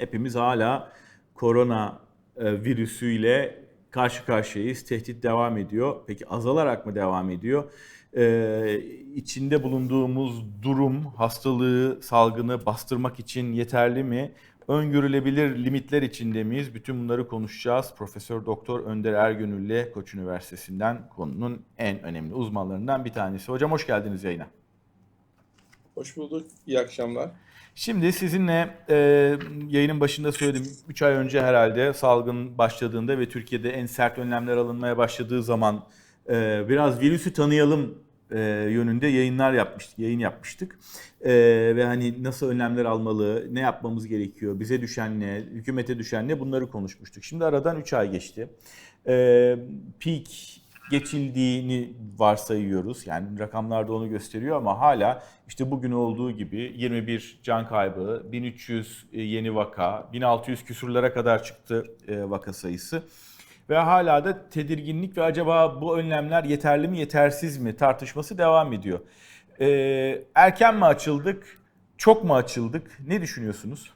Hepimiz hala korona e, virüsüyle karşı karşıyayız. Tehdit devam ediyor. Peki azalarak mı devam ediyor? Ee, içinde bulunduğumuz durum hastalığı, salgını bastırmak için yeterli mi? Öngörülebilir limitler içinde miyiz? Bütün bunları konuşacağız. Profesör Doktor Önder Ergönül ile Koç Üniversitesi'nden konunun en önemli uzmanlarından bir tanesi. Hocam hoş geldiniz yayına. Hoş bulduk. İyi akşamlar. Şimdi sizinle e, yayının başında söyledim 3 ay önce herhalde salgın başladığında ve Türkiye'de en sert önlemler alınmaya başladığı zaman e, biraz virüsü tanıyalım e, yönünde yayınlar yapmıştık, yayın yapmıştık. E, ve hani nasıl önlemler almalı, ne yapmamız gerekiyor, bize düşen ne, hükümete düşen ne bunları konuşmuştuk. Şimdi aradan 3 ay geçti. E, peak geçildiğini varsayıyoruz. Yani rakamlar da onu gösteriyor ama hala işte bugün olduğu gibi 21 can kaybı, 1300 yeni vaka, 1600 küsurlara kadar çıktı e, vaka sayısı. Ve hala da tedirginlik ve acaba bu önlemler yeterli mi yetersiz mi tartışması devam ediyor. Ee, erken mi açıldık, çok mu açıldık? Ne düşünüyorsunuz?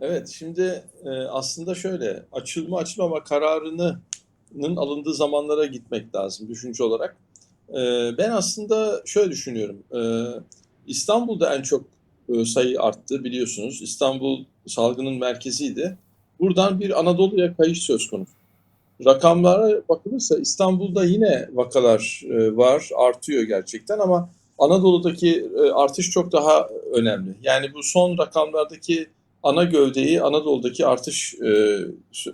Evet, şimdi e, aslında şöyle açılma açılmama kararının alındığı zamanlara gitmek lazım düşünce olarak. E, ben aslında şöyle düşünüyorum. E, İstanbul'da en çok e, sayı arttı biliyorsunuz. İstanbul salgının merkeziydi. Buradan bir Anadolu'ya kayış söz konusu. Rakamlara bakılırsa İstanbul'da yine vakalar e, var, artıyor gerçekten ama Anadolu'daki e, artış çok daha önemli. Yani bu son rakamlardaki ana gövdeyi Anadolu'daki artış e,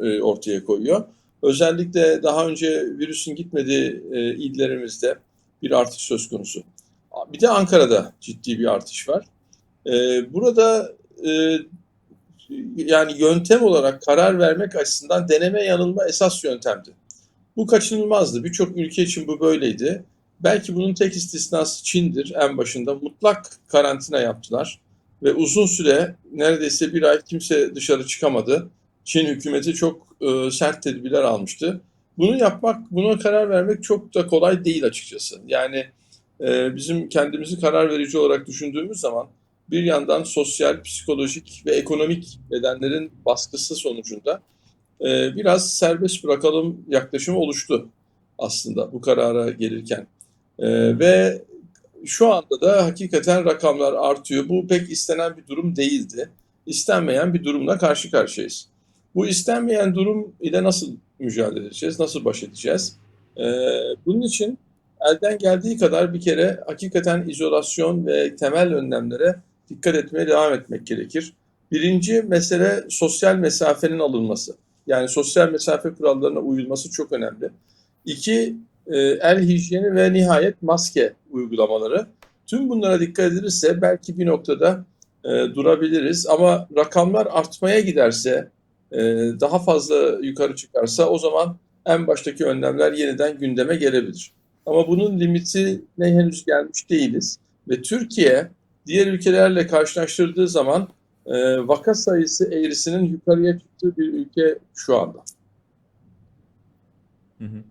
e, ortaya koyuyor. Özellikle daha önce virüsün gitmediği e, illerimizde bir artış söz konusu. Bir de Ankara'da ciddi bir artış var. E, burada e, yani yöntem olarak karar vermek açısından deneme yanılma esas yöntemdi. Bu kaçınılmazdı. Birçok ülke için bu böyleydi. Belki bunun tek istisnası Çin'dir en başında. Mutlak karantina yaptılar ve uzun süre neredeyse bir ay kimse dışarı çıkamadı. Çin hükümeti çok e, sert tedbirler almıştı. Bunu yapmak, buna karar vermek çok da kolay değil açıkçası. Yani e, bizim kendimizi karar verici olarak düşündüğümüz zaman bir yandan sosyal, psikolojik ve ekonomik nedenlerin baskısı sonucunda e, biraz serbest bırakalım yaklaşımı oluştu aslında bu karara gelirken. E, ve şu anda da hakikaten rakamlar artıyor. Bu pek istenen bir durum değildi. İstenmeyen bir durumla karşı karşıyayız. Bu istenmeyen durum ile nasıl mücadele edeceğiz, nasıl baş edeceğiz? Ee, bunun için elden geldiği kadar bir kere hakikaten izolasyon ve temel önlemlere dikkat etmeye devam etmek gerekir. Birinci mesele sosyal mesafenin alınması. Yani sosyal mesafe kurallarına uyulması çok önemli. İki, e, el hijyeni ve nihayet maske uygulamaları. Tüm bunlara dikkat edilirse belki bir noktada e, durabiliriz ama rakamlar artmaya giderse, daha fazla yukarı çıkarsa o zaman en baştaki önlemler yeniden gündeme gelebilir. Ama bunun limitine henüz gelmiş değiliz ve Türkiye diğer ülkelerle karşılaştırdığı zaman e, vaka sayısı eğrisinin yukarıya çıktığı bir ülke şu anda. Hı hı.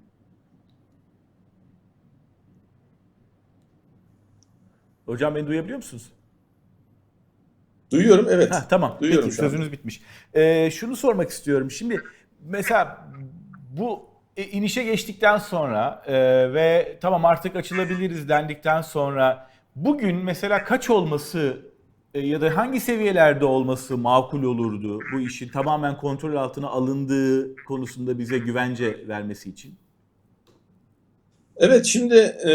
Hocam beni duyabiliyor musunuz? Duyuyorum evet. Heh, tamam. Duyuyorum Peki, sözünüz bitmiş. Ee, şunu sormak istiyorum. Şimdi mesela bu e, inişe geçtikten sonra e, ve tamam artık açılabiliriz dendikten sonra bugün mesela kaç olması e, ya da hangi seviyelerde olması makul olurdu bu işin tamamen kontrol altına alındığı konusunda bize güvence vermesi için? Evet şimdi e,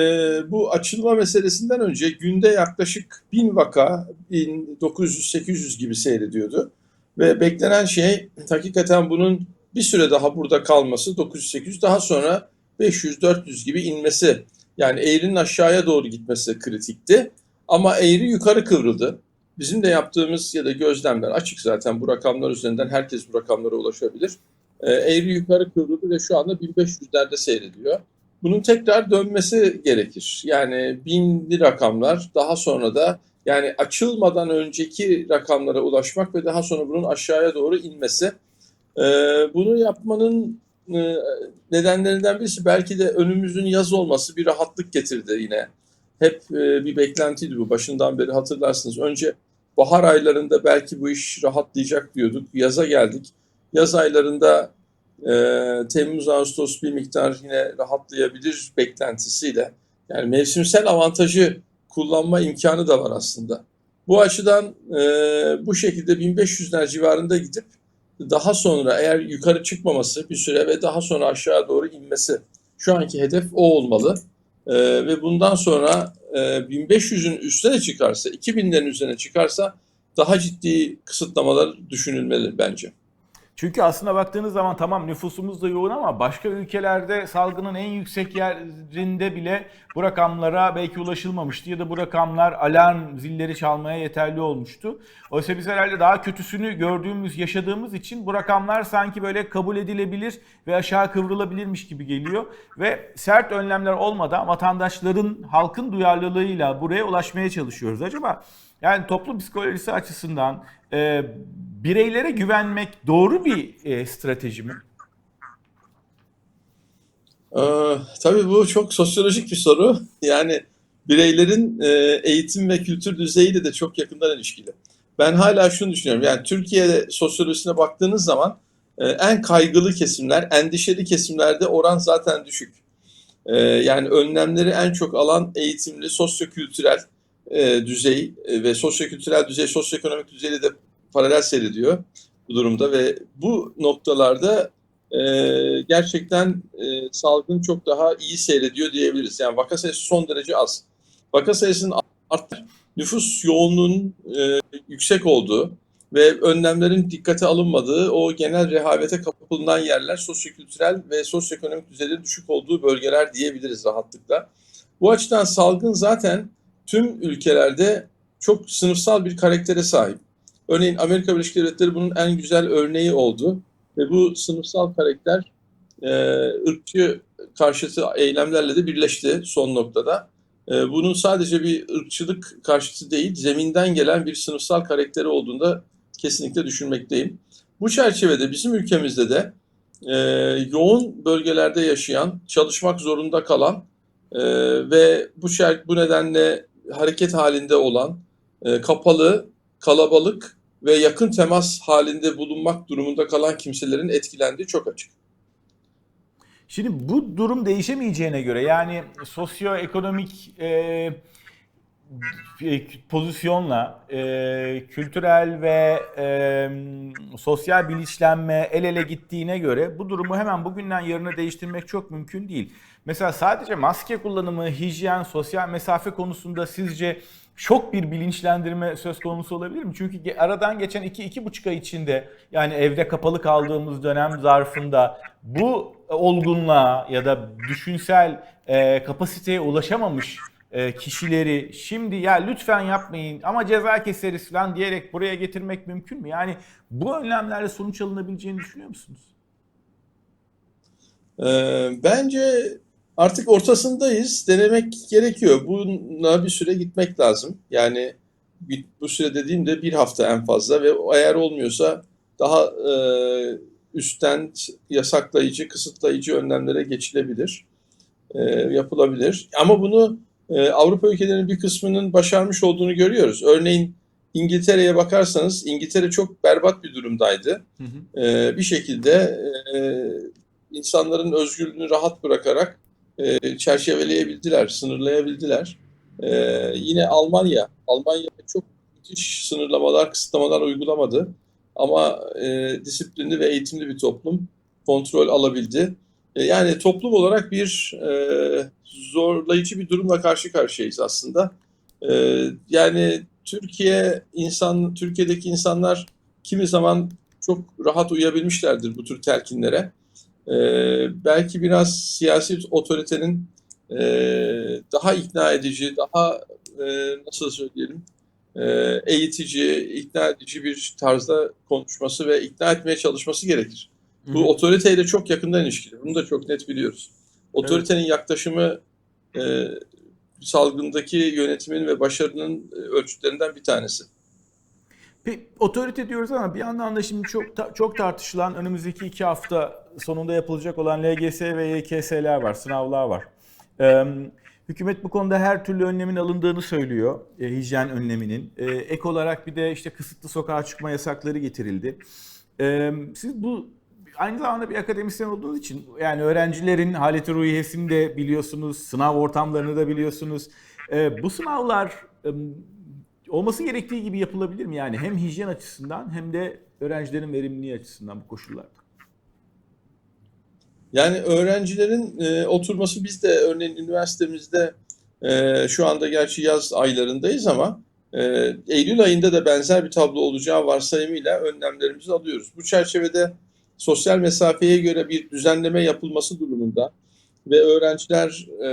bu açılma meselesinden önce günde yaklaşık 1000 vaka 1900-800 gibi seyrediyordu. Ve beklenen şey hakikaten bunun bir süre daha burada kalması 900-800 daha sonra 500-400 gibi inmesi yani eğrinin aşağıya doğru gitmesi kritikti. Ama eğri yukarı kıvrıldı. Bizim de yaptığımız ya da gözlemler açık zaten bu rakamlar üzerinden herkes bu rakamlara ulaşabilir. E, eğri yukarı kıvrıldı ve şu anda 1500'lerde seyrediyor. Bunun tekrar dönmesi gerekir. Yani binli rakamlar daha sonra da yani açılmadan önceki rakamlara ulaşmak ve daha sonra bunun aşağıya doğru inmesi. Ee, bunu yapmanın e, nedenlerinden birisi belki de önümüzün yaz olması bir rahatlık getirdi yine. Hep e, bir beklentiydi bu. Başından beri hatırlarsınız. Önce bahar aylarında belki bu iş rahatlayacak diyorduk. Yaza geldik. Yaz aylarında e, Temmuz, Ağustos bir miktar yine rahatlayabilir beklentisiyle. Yani mevsimsel avantajı kullanma imkanı da var aslında. Bu açıdan e, bu şekilde 1500'ler civarında gidip daha sonra eğer yukarı çıkmaması bir süre ve daha sonra aşağı doğru inmesi şu anki hedef o olmalı. E, ve bundan sonra e, 1500'ün üstüne çıkarsa, 2000'lerin üzerine çıkarsa daha ciddi kısıtlamalar düşünülmeli bence. Çünkü aslında baktığınız zaman tamam nüfusumuz da yoğun ama başka ülkelerde salgının en yüksek yerinde bile bu rakamlara belki ulaşılmamıştı ya da bu rakamlar alarm zilleri çalmaya yeterli olmuştu. Oysa biz herhalde daha kötüsünü gördüğümüz, yaşadığımız için bu rakamlar sanki böyle kabul edilebilir ve aşağı kıvrılabilirmiş gibi geliyor. Ve sert önlemler olmadan vatandaşların, halkın duyarlılığıyla buraya ulaşmaya çalışıyoruz. Acaba yani toplum psikolojisi açısından e, bireylere güvenmek doğru bir e, strateji mi? Ee, tabii bu çok sosyolojik bir soru. Yani bireylerin e, eğitim ve kültür düzeyiyle de çok yakından ilişkili. Ben hala şunu düşünüyorum. Yani Türkiye sosyolojisine baktığınız zaman e, en kaygılı kesimler, endişeli kesimlerde oran zaten düşük. E, yani önlemleri en çok alan eğitimli, sosyokültürel e, düzey e, ve sosyokültürel düzey, sosyoekonomik düzeyle de paralel seyrediyor bu durumda ve bu noktalarda e, gerçekten e, salgın çok daha iyi seyrediyor diyebiliriz. Yani vaka sayısı son derece az. Vaka sayısının arttı, nüfus yoğunluğunun e, yüksek olduğu ve önlemlerin dikkate alınmadığı o genel rehavete kapılınan yerler sosyokültürel ve sosyoekonomik düzeyde düşük olduğu bölgeler diyebiliriz rahatlıkla. Bu açıdan salgın zaten tüm ülkelerde çok sınıfsal bir karaktere sahip. Örneğin Amerika Birleşik Devletleri bunun en güzel örneği oldu. Ve bu sınıfsal karakter e, ırkçı karşıtı eylemlerle de birleşti son noktada. E, bunun sadece bir ırkçılık karşıtı değil, zeminden gelen bir sınıfsal karakteri olduğunda kesinlikle düşünmekteyim. Bu çerçevede bizim ülkemizde de e, yoğun bölgelerde yaşayan, çalışmak zorunda kalan e, ve bu şer bu nedenle hareket halinde olan, e, kapalı, kalabalık ve yakın temas halinde bulunmak durumunda kalan kimselerin etkilendiği çok açık. Şimdi bu durum değişemeyeceğine göre yani sosyoekonomik e, pozisyonla e, kültürel ve e, sosyal bilinçlenme el ele gittiğine göre bu durumu hemen bugünden yarına değiştirmek çok mümkün değil. Mesela sadece maske kullanımı, hijyen, sosyal mesafe konusunda sizce çok bir bilinçlendirme söz konusu olabilir mi? Çünkü aradan geçen 2-2,5 ay içinde yani evde kapalı kaldığımız dönem zarfında bu olgunluğa ya da düşünsel e, kapasiteye ulaşamamış e, kişileri şimdi ya lütfen yapmayın ama ceza keseriz falan diyerek buraya getirmek mümkün mü? Yani bu önlemlerle sonuç alınabileceğini düşünüyor musunuz? Ee, bence artık ortasındayız. Denemek gerekiyor. Buna bir süre gitmek lazım. Yani bu süre dediğimde bir hafta en fazla ve eğer olmuyorsa daha e, üstten yasaklayıcı, kısıtlayıcı önlemlere geçilebilir, e, yapılabilir. Ama bunu e, Avrupa ülkelerinin bir kısmının başarmış olduğunu görüyoruz. Örneğin İngiltere'ye bakarsanız İngiltere çok berbat bir durumdaydı. Hı hı. e, bir şekilde e, insanların özgürlüğünü rahat bırakarak e, çerçeveleyebildiler, sınırlayabildiler. E, yine Almanya, Almanya çok müthiş sınırlamalar, kısıtlamalar uygulamadı. Ama e, disiplinli ve eğitimli bir toplum kontrol alabildi. E, yani toplum olarak bir e, zorlayıcı bir durumla karşı karşıyayız aslında. E, yani Türkiye insan, Türkiye'deki insanlar kimi zaman çok rahat uyabilmişlerdir bu tür telkinlere. Ee, belki biraz siyasi otoritenin e, daha ikna edici, daha e, nasıl söyleyelim, e, eğitici, ikna edici bir tarzda konuşması ve ikna etmeye çalışması gerekir. Bu otoriteyle çok yakından ilişkili. Bunu da çok net biliyoruz. Otoritenin yaklaşımı e, salgındaki yönetimin ve başarının e, ölçütlerinden bir tanesi. Pe- otorite diyoruz ama bir yandan da şimdi çok ta- çok tartışılan önümüzdeki iki hafta sonunda yapılacak olan LGS ve YKS'ler var, sınavlar var. Ee, Hükümet bu konuda her türlü önlemin alındığını söylüyor. E, hijyen önleminin. E, ek olarak bir de işte kısıtlı sokağa çıkma yasakları getirildi. E, siz bu aynı zamanda bir akademisyen olduğunuz için yani öğrencilerin haleti ruhiyesini de biliyorsunuz, sınav ortamlarını da biliyorsunuz. E, bu sınavlar e, olması gerektiği gibi yapılabilir mi? Yani hem hijyen açısından hem de öğrencilerin verimliliği açısından bu koşullarda. Yani öğrencilerin e, oturması biz de örneğin üniversitemizde e, şu anda gerçi yaz aylarındayız ama e, Eylül ayında da benzer bir tablo olacağı varsayımıyla önlemlerimizi alıyoruz. Bu çerçevede sosyal mesafeye göre bir düzenleme yapılması durumunda ve öğrenciler e,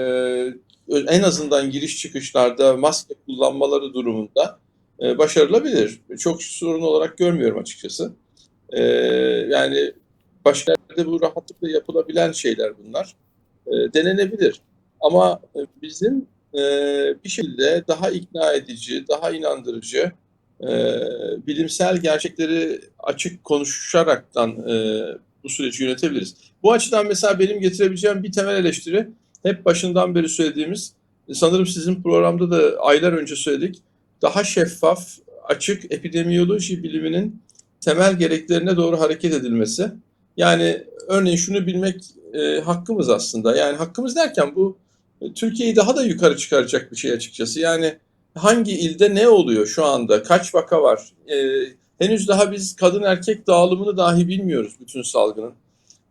en azından giriş çıkışlarda maske kullanmaları durumunda e, başarılabilir. Çok sorun olarak görmüyorum açıkçası. E, yani başka yerde bu rahatlıkla yapılabilen şeyler bunlar. E, denenebilir. Ama e, bizim e, bir şekilde daha ikna edici, daha inandırıcı, e, bilimsel gerçekleri açık konuşaraktan e, bu süreci yönetebiliriz. Bu açıdan mesela benim getirebileceğim bir temel eleştiri hep başından beri söylediğimiz, sanırım sizin programda da aylar önce söyledik, daha şeffaf, açık epidemiyoloji biliminin temel gereklerine doğru hareket edilmesi. Yani örneğin şunu bilmek e, hakkımız aslında. Yani hakkımız derken bu e, Türkiye'yi daha da yukarı çıkaracak bir şey açıkçası. Yani hangi ilde ne oluyor şu anda? Kaç vaka var? E, henüz daha biz kadın erkek dağılımını dahi bilmiyoruz bütün salgının.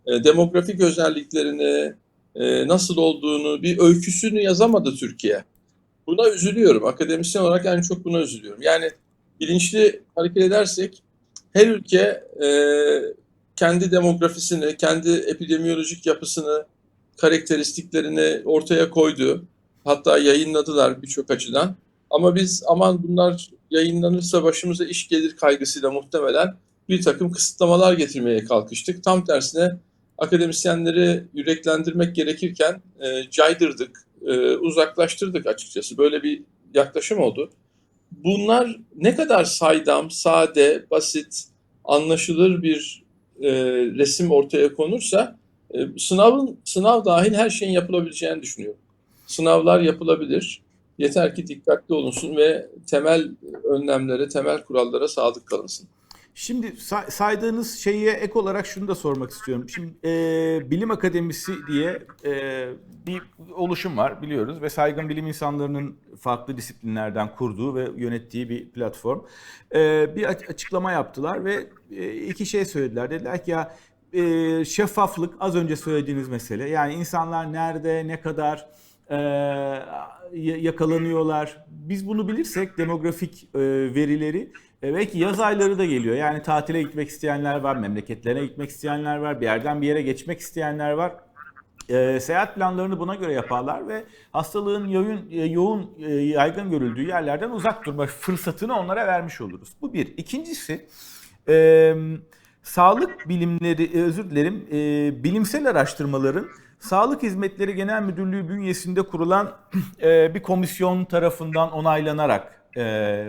E, demografik özelliklerini, e, nasıl olduğunu, bir öyküsünü yazamadı Türkiye. Buna üzülüyorum. Akademisyen olarak en çok buna üzülüyorum. Yani bilinçli hareket edersek her ülke e, kendi demografisini, kendi epidemiyolojik yapısını, karakteristiklerini ortaya koydu. Hatta yayınladılar birçok açıdan. Ama biz aman bunlar yayınlanırsa başımıza iş gelir kaygısıyla muhtemelen bir takım kısıtlamalar getirmeye kalkıştık. Tam tersine akademisyenleri yüreklendirmek gerekirken e, caydırdık, e, uzaklaştırdık açıkçası. Böyle bir yaklaşım oldu. Bunlar ne kadar saydam, sade, basit, anlaşılır bir e, resim ortaya konursa e, sınavın sınav dahil her şeyin yapılabileceğini düşünüyorum. Sınavlar yapılabilir. Yeter ki dikkatli olunsun ve temel önlemlere, temel kurallara sadık kalınsın. Şimdi say- saydığınız şeye ek olarak şunu da sormak istiyorum. Şimdi e, bilim akademisi diye e, bir oluşum var biliyoruz ve saygın bilim insanlarının farklı disiplinlerden kurduğu ve yönettiği bir platform. E, bir açıklama yaptılar ve e, iki şey söylediler. Dediler ki ya e, şeffaflık az önce söylediğiniz mesele. Yani insanlar nerede, ne kadar e, yakalanıyorlar. Biz bunu bilirsek demografik e, verileri e, belki yaz ayları da geliyor. Yani tatile gitmek isteyenler var, memleketlerine gitmek isteyenler var, bir yerden bir yere geçmek isteyenler var. E, seyahat planlarını buna göre yaparlar ve hastalığın yoğun, e, yoğun e, yaygın görüldüğü yerlerden uzak durma fırsatını onlara vermiş oluruz. Bu bir. İkincisi e, sağlık bilimleri, özür dilerim, e, bilimsel araştırmaların Sağlık Hizmetleri Genel Müdürlüğü bünyesinde kurulan e, bir komisyon tarafından onaylanarak e,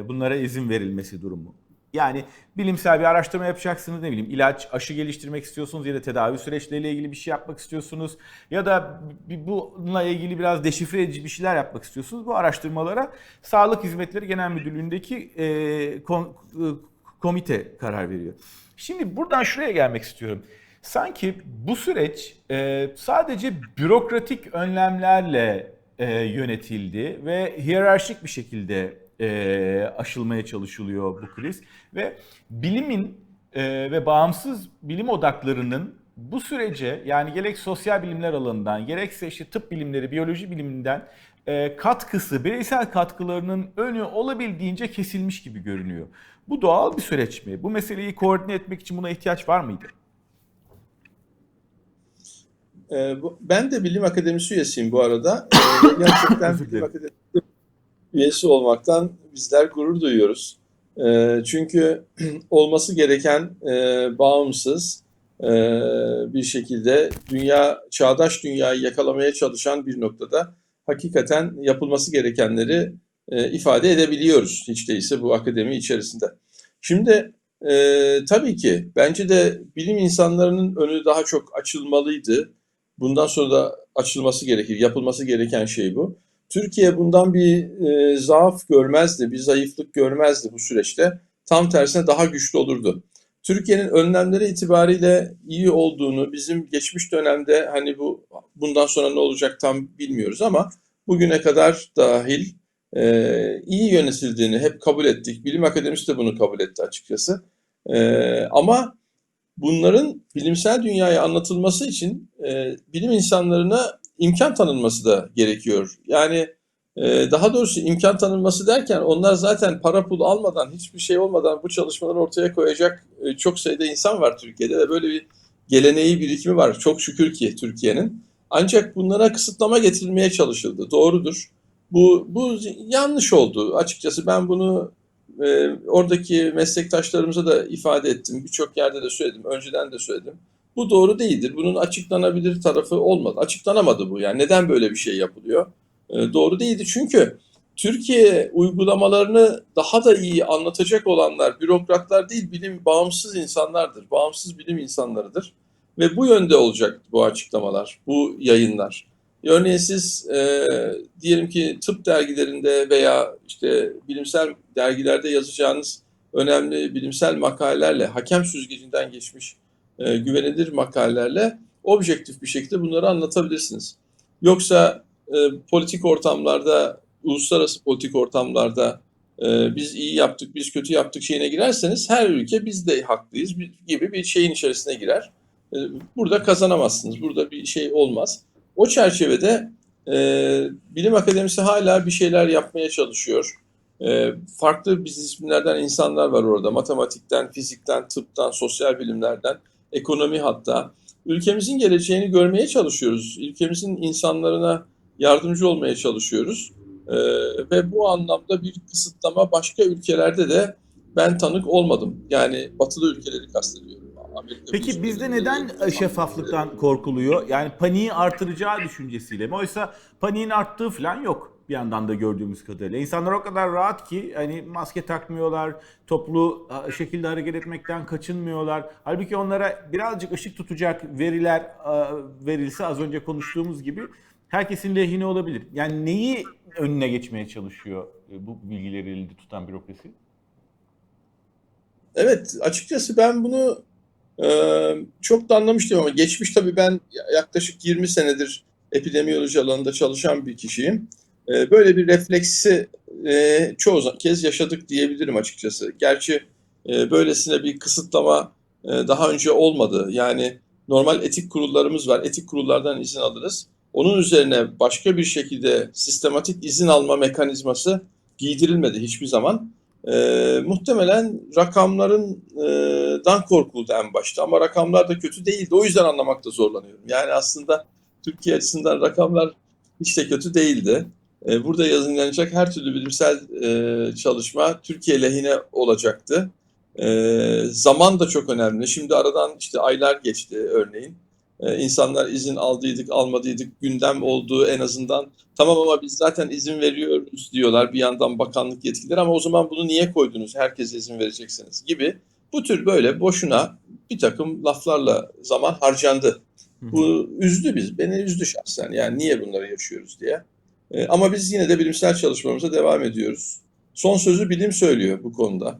bunlara izin verilmesi durumu. Yani bilimsel bir araştırma yapacaksınız ne bileyim ilaç, aşı geliştirmek istiyorsunuz ya da tedavi süreçleriyle ilgili bir şey yapmak istiyorsunuz ya da bununla ilgili biraz deşifre edici bir şeyler yapmak istiyorsunuz. Bu araştırmalara Sağlık Hizmetleri Genel Müdürlüğü'ndeki e, kon- e, komite karar veriyor. Şimdi buradan şuraya gelmek istiyorum. Sanki bu süreç e, sadece bürokratik önlemlerle e, yönetildi ve hiyerarşik bir şekilde e, aşılmaya çalışılıyor bu kriz ve bilimin e, ve bağımsız bilim odaklarının bu sürece yani gerek sosyal bilimler alanından gerekse işte tıp bilimleri, biyoloji biliminden e, katkısı, bireysel katkılarının önü olabildiğince kesilmiş gibi görünüyor. Bu doğal bir süreç mi? Bu meseleyi koordine etmek için buna ihtiyaç var mıydı? E, bu- ben de bilim akademisi üyesiyim bu arada. E, gerçekten bilim akademisi üyesi olmaktan bizler gurur duyuyoruz. E, çünkü olması gereken e, bağımsız e, bir şekilde dünya çağdaş dünyayı yakalamaya çalışan bir noktada hakikaten yapılması gerekenleri e, ifade edebiliyoruz hiç değilse bu akademi içerisinde. Şimdi e, tabii ki bence de bilim insanlarının önü daha çok açılmalıydı. Bundan sonra da açılması gerekir. Yapılması gereken şey bu. Türkiye bundan bir e, zaaf görmezdi, bir zayıflık görmezdi bu süreçte. Tam tersine daha güçlü olurdu. Türkiye'nin önlemleri itibariyle iyi olduğunu, bizim geçmiş dönemde hani bu bundan sonra ne olacak tam bilmiyoruz ama bugüne kadar dahil e, iyi yönetildiğini hep kabul ettik. Bilim Akademisi de bunu kabul etti açıkçası. E, ama bunların bilimsel dünyaya anlatılması için e, bilim insanlarına imkan tanınması da gerekiyor. Yani e, daha doğrusu imkan tanınması derken onlar zaten para pul almadan, hiçbir şey olmadan bu çalışmaları ortaya koyacak e, çok sayıda insan var Türkiye'de ve böyle bir geleneği birikimi var. Çok şükür ki Türkiye'nin. Ancak bunlara kısıtlama getirilmeye çalışıldı. Doğrudur. Bu, bu yanlış oldu. Açıkçası ben bunu e, oradaki meslektaşlarımıza da ifade ettim. Birçok yerde de söyledim. Önceden de söyledim. Bu doğru değildir. Bunun açıklanabilir tarafı olmadı. Açıklanamadı bu. Yani neden böyle bir şey yapılıyor? E, doğru değildi. Çünkü Türkiye uygulamalarını daha da iyi anlatacak olanlar bürokratlar değil, bilim bağımsız insanlardır. Bağımsız bilim insanlarıdır. Ve bu yönde olacak bu açıklamalar, bu yayınlar. Örneğin siz e, diyelim ki tıp dergilerinde veya işte bilimsel dergilerde yazacağınız önemli bilimsel makalelerle, hakem süzgecinden geçmiş e, güvenilir makalelerle objektif bir şekilde bunları anlatabilirsiniz. Yoksa e, politik ortamlarda, uluslararası politik ortamlarda e, biz iyi yaptık, biz kötü yaptık şeyine girerseniz her ülke biz de haklıyız gibi bir şeyin içerisine girer. E, burada kazanamazsınız, burada bir şey olmaz. O çerçevede e, Bilim Akademisi hala bir şeyler yapmaya çalışıyor. E, farklı disiplinlerden insanlar var orada. Matematikten, fizikten, tıptan, sosyal bilimlerden, ekonomi hatta. Ülkemizin geleceğini görmeye çalışıyoruz. Ülkemizin insanlarına yardımcı olmaya çalışıyoruz. E, ve bu anlamda bir kısıtlama başka ülkelerde de ben tanık olmadım. Yani batılı ülkeleri kastediyorum. Peki bizde neden İngiltere, şeffaflıktan korkuluyor? Yani paniği artıracağı düşüncesiyle mi? Oysa paniğin arttığı falan yok bir yandan da gördüğümüz kadarıyla. İnsanlar o kadar rahat ki hani maske takmıyorlar, toplu şekilde hareket etmekten kaçınmıyorlar. Halbuki onlara birazcık ışık tutacak veriler e, verilse az önce konuştuğumuz gibi herkesin lehine olabilir. Yani neyi önüne geçmeye çalışıyor e, bu bilgileri elinde tutan bürokrasi? Evet, açıkçası ben bunu e, çok da anlamıştım ama geçmiş tabii ben yaklaşık 20 senedir epidemiyoloji alanında çalışan bir kişiyim. E, böyle bir refleksi e, çoğu kez yaşadık diyebilirim açıkçası. Gerçi e, böylesine bir kısıtlama e, daha önce olmadı. Yani normal etik kurullarımız var. Etik kurullardan izin alırız. Onun üzerine başka bir şekilde sistematik izin alma mekanizması giydirilmedi hiçbir zaman. E, muhtemelen rakamlarından korkuldu en başta ama rakamlar da kötü değildi. O yüzden anlamakta zorlanıyorum. Yani aslında Türkiye açısından rakamlar hiç de kötü değildi. E, burada yazılanacak her türlü bilimsel e, çalışma Türkiye lehine olacaktı. E, zaman da çok önemli. Şimdi aradan işte aylar geçti örneğin. E, insanlar izin aldıydık, almadıydık, gündem olduğu en azından Tamam ama biz zaten izin veriyoruz diyorlar bir yandan bakanlık yetkilileri ama o zaman bunu niye koydunuz? Herkes izin vereceksiniz gibi. Bu tür böyle boşuna bir takım laflarla zaman harcandı. Bu üzdü biz. Beni üzdü şahsen. Yani niye bunları yaşıyoruz diye. Ee, ama biz yine de bilimsel çalışmalarımıza devam ediyoruz. Son sözü bilim söylüyor bu konuda.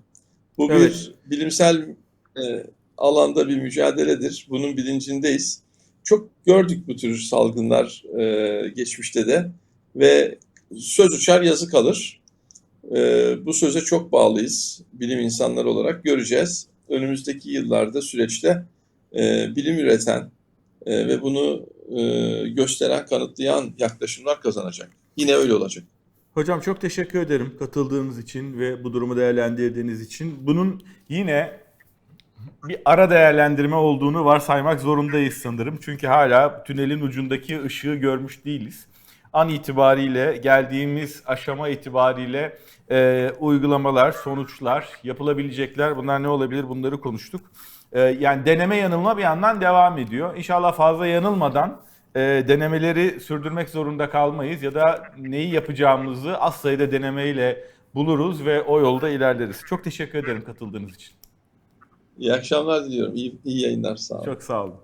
Bu Evet. bir bilimsel e, alanda bir mücadeledir. Bunun bilincindeyiz. Çok gördük bu tür salgınlar e, geçmişte de ve söz uçar yazı kalır. Ee, bu söze çok bağlıyız bilim insanları olarak göreceğiz. Önümüzdeki yıllarda süreçte e, bilim üreten e, ve bunu e, gösteren, kanıtlayan yaklaşımlar kazanacak. Yine öyle olacak. Hocam çok teşekkür ederim katıldığınız için ve bu durumu değerlendirdiğiniz için. Bunun yine bir ara değerlendirme olduğunu varsaymak zorundayız sanırım. Çünkü hala tünelin ucundaki ışığı görmüş değiliz. An itibariyle geldiğimiz aşama itibariyle e, uygulamalar, sonuçlar, yapılabilecekler bunlar ne olabilir bunları konuştuk. E, yani deneme yanılma bir yandan devam ediyor. İnşallah fazla yanılmadan e, denemeleri sürdürmek zorunda kalmayız ya da neyi yapacağımızı az sayıda denemeyle buluruz ve o yolda ilerleriz. Çok teşekkür ederim katıldığınız için. İyi akşamlar diliyorum. İyi, iyi yayınlar. Sağ olun. Çok sağ olun.